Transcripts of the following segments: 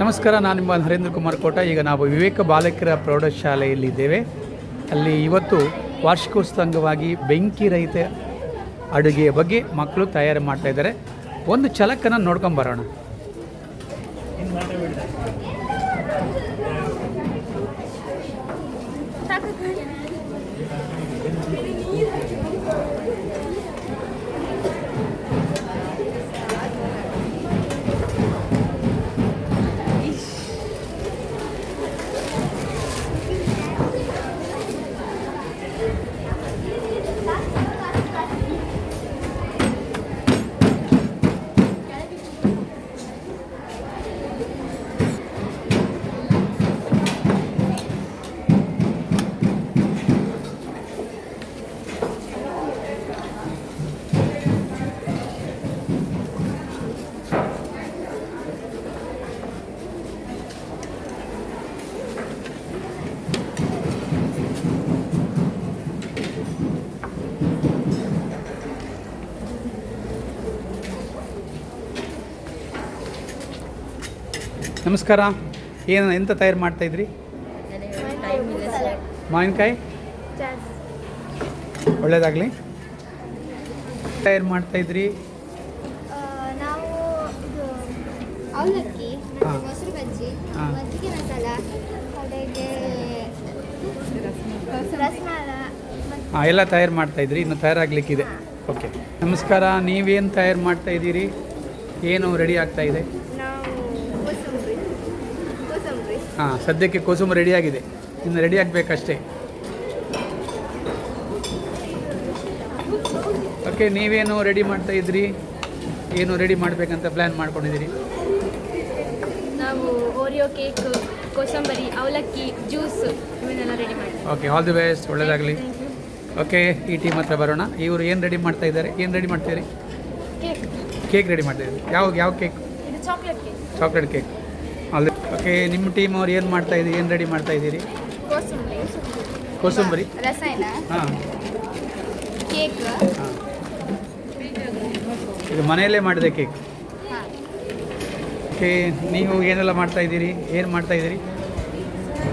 ನಮಸ್ಕಾರ, ನಾನು ನಿಮ್ಮ ನರೇಂದ್ರ ಕುಮಾರ್ ಕೋಟ. ಈಗ ನಾವು ವಿವೇಕ ಬಾಲಕರ ಪ್ರೌಢಶಾಲೆಯಲ್ಲಿದ್ದೇವೆ. ಅಲ್ಲಿ ಇವತ್ತು ವಾರ್ಷಿಕೋತ್ಸವ ಅಂಗವಾಗಿ ಬೆಂಕಿ ರಹಿತ ಅಡುಗೆಯ ಬಗ್ಗೆ ಮಕ್ಕಳು ತಯಾರು ಮಾಡ್ತಾ ಇದ್ದಾರೆ. ಒಂದು ಛಲಕನ್ನು ನೋಡ್ಕೊಂಬರೋಣ ನಮಸ್ಕಾರ. ಏನು ಎಂತ ತಯಾರು ಮಾಡ್ತಾ ಇದ್ರಿ? ಮಾವಿನಕಾಯಿ? ಒಳ್ಳೇದಾಗ್ಲಿ. ತಯಾರು ಮಾಡ್ತಾ ಇದ್ರಿ? ನಾವು ಇದು ಅವಲಕ್ಕಿ ಹಾ. ಮೊಸರು ಬಜ್ಜಿ ಹಾ. ಮಜ್ಜಿಗೆ ಮಸಾಲ ಕಡೆಗೆ ರಸಮಾಲ ಮತ್ತು ಹಾಂ ಎಲ್ಲ ತಯಾರು ಮಾಡ್ತಾ ಇದ್ರಿ ಇನ್ನು ತಯಾರಾಗಲಿಕ್ಕಿದೆ ಓಕೆ ನಮಸ್ಕಾರ ನೀವೇನು ತಯಾರು ಮಾಡ್ತಾ ಇದ್ದೀರಿ? ಏನು ರೆಡಿ ಆಗ್ತಾ ಇದೆ ನಾವು ಕೋಸಂಬರಿ ಕೋಸಂಬರಿ ಹಾಂ ಸದ್ಯಕ್ಕೆ ಕೋಸುಂಬ ರೆಡಿಯಾಗಿದೆ ಇನ್ನು ರೆಡಿ ಆಗಬೇಕಷ್ಟೇ. ಓಕೆ ನೀವೇನು ರೆಡಿ ಮಾಡ್ತಾ ಇದ್ರಿ? ಏನು ರೆಡಿ ಮಾಡಬೇಕಂತ ಪ್ಲ್ಯಾನ್ ಮಾಡ್ಕೊಂಡಿದ್ದೀರಿ? ನಾವು ಓರಿಯೋ ಕೇಕ್ ಕೋಸಂಬರಿ ಅವಲಕ್ಕಿ ಜ್ಯೂಸ್ ಇವನ್ನೆಲ್ಲ ರೆಡಿ ಮಾಡಿ ಓಕೆ ಆಲ್ ದಿ ಬೆಸ್ಟ್ ಒಳ್ಳೇದಾಗಲಿ. ಓಕೆ ಈ ಟೀಮ್ ಹತ್ರ ಬರೋಣ. ಇವರು ಏನು ರೆಡಿ ಮಾಡ್ತಾ ಇದ್ದಾರೆ? ಏನು ರೆಡಿ ಮಾಡ್ತೀರಿ? ಕೇಕ್ ಕೇಕ್ ರೆಡಿ ಮಾಡ್ತಿದ್ದೀರಿ ಯಾವ ಯಾವ cake chocolate cake chocolate cake okay ನಿಮ್ಮ ಟೀಮ್ ಅವ್ರು ಏನು ಮಾಡ್ತಾ ಇದ್ದೀರಿ? ಏನು ರೆಡಿ ಮಾಡ್ತಾ ಇದ್ದೀರಿ? ಕೋಸಂಬರಿ ಕೋಸಂಬರಿ. ರಸಾಯನ. ಹಾಂ. ಕೇಕ್. ಹಾಂ. ಇದು ಮನೆಯಲ್ಲೇ ಮಾಡಿದೆ ಕೇಕ್? ಓಕೆ ನೀವು ಏನೆಲ್ಲ ಮಾಡ್ತಾ ಇದ್ದೀರಿ? ಏನು ಮಾಡ್ತಾ ಇದ್ದೀರಿ?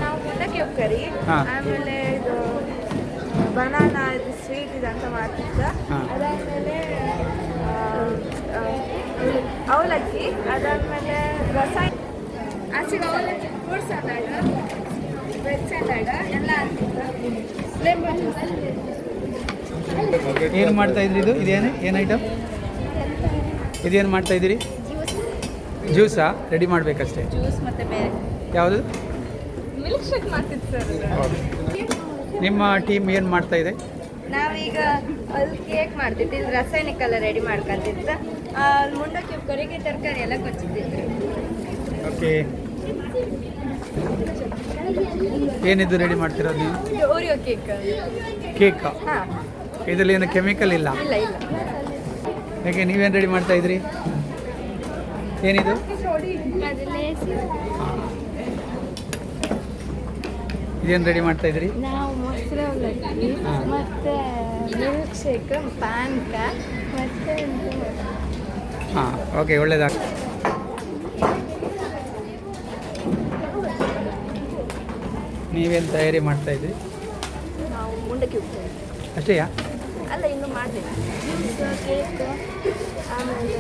ನಾವು ಕರಿ ಹಾ. ಆಮೇಲೆ ಇದು ಬನಾನಾ ಇದು ಸ್ವೀಟ್ ಇದು ಅಂತ ಮಾಡ್ತಿದ್ದ. ಹಾ. ಆ, ಆ, ಅವಲಕ್ಕಿ ಅದಾದ್ಮೇಲೆ ರಸಾಯನ. ಆಚೆಗೆ ಅವಲಕ್ಕಿ ಸಲಾಡ್ ವೆಜ್ ಸಲಾಡ್ ಎಲ್ಲ ಲೆಮನ್ ಏನು ಮಾಡ್ತಾ ಇದ್ರಿ ಇದು? ಇದೇನು? ಏನು ಐಟಮ್ ಇದೇನು ಮಾಡ್ತಾ ಇದ್ದೀರಿ? ಜ್ಯೂಸಾ ರೆಡಿ ಮಾಡಬೇಕಷ್ಟೇ. ಜ್ಯೂಸ್ ಮತ್ತೆ ಬೇರೆ. ಯಾವುದು? ಮಿಲ್ಕ್ ಶೇಕ್ ಮಾಡ್ತಿತ್ತು ಸರ್ ನಿಮ್ಮ ಟೀಮ್ ಏನು ಮಾಡ್ತಾ ಇದೆ? ನಾವೀಗ ಅಲ್ಲಿ ಕೇಕ್ ಮಾಡ್ತಿದ್ವಿ. ಇಲ್ಲಿ ರಾಸಾಯನಿಕ ಎಲ್ಲ ರೆಡಿ ಮಾಡ್ಕೊಂತಿದ್ದ ಅಲ್ಲಿ ಮುಂಡಕ್ಕೆ ಕೊರಿಗೆ ತರಕಾರಿ ಎಲ್ಲ ಕೊಚ್ಚಿದ್ದೀವಿ ಓಕೆ ಏನಿದು ರೆಡಿ ಮಾಡ್ತಿರೋದು ನೀವು? ಓರಿಯೋ ಕೇಕ್ ಕೇಕ್ ಇದರಲ್ಲಿ ಏನು ಕೆಮಿಕಲ್ ಇಲ್ಲ? ಇಲ್ಲ ಇಲ್ಲ. ಯಾಕೆ ನೀವೇನು ರೆಡಿ ಮಾಡ್ತಾ ಇದ್ರಿ? ಏನಿದು? ಇದೇನು ರೆಡಿ ಮಾಡ್ತಾ ಇದ್ರಿ? ನಾವು ಮೊಸರು ಅವಲಕ್ಕಿ ಹಾ. ಮತ್ತು ಮಿಲ್ಕ್ ಶೇಕ್ ಪಾನ್ಕ ಮತ್ತು ಹಾಂ ಓಕೆ ಒಳ್ಳೇದಾಗ ನೀವೇನು ತಯಾರಿ ಮಾಡ್ತಾ ಇದ್ರಿ? ನಾವು ಮುಂಡಕ್ಕೆ ಹೋಗ್ತೇವೆ ಅಷ್ಟೇಯಾ? ಅಲ್ಲ ಇನ್ನು ಮಾಡಲಿಲ್ಲ. ಜ್ಯೂಸ್ ಕೇಕ್ ಆಮೇಲೆ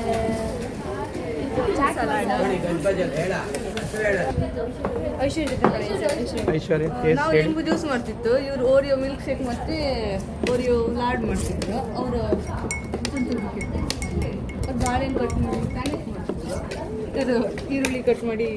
ಐಶ್ವರ್ಯ ನಾವು ಹೇಳಿ. ನಿಂಬು ಜ್ಯೂಸ್ ಮಾಡ್ತಿತ್ತು. ಇವರು ಓರಿಯೋ ಮಿಲ್ಕ್ ಶೇಕ್ ಮತ್ತೆ ಓರಿಯೋ ಲಾಡ್ ಮಾಡ್ತಿದ್ರು. ಅವರು ಬಾಳೆಹಣ್ಣು ಕಟ್ ಮಾಡಿ ಮಾಡ್ತಿದ್ರು. ಇದು ಈರುಳ್ಳಿ ಕಟ್ ಮಾಡಿ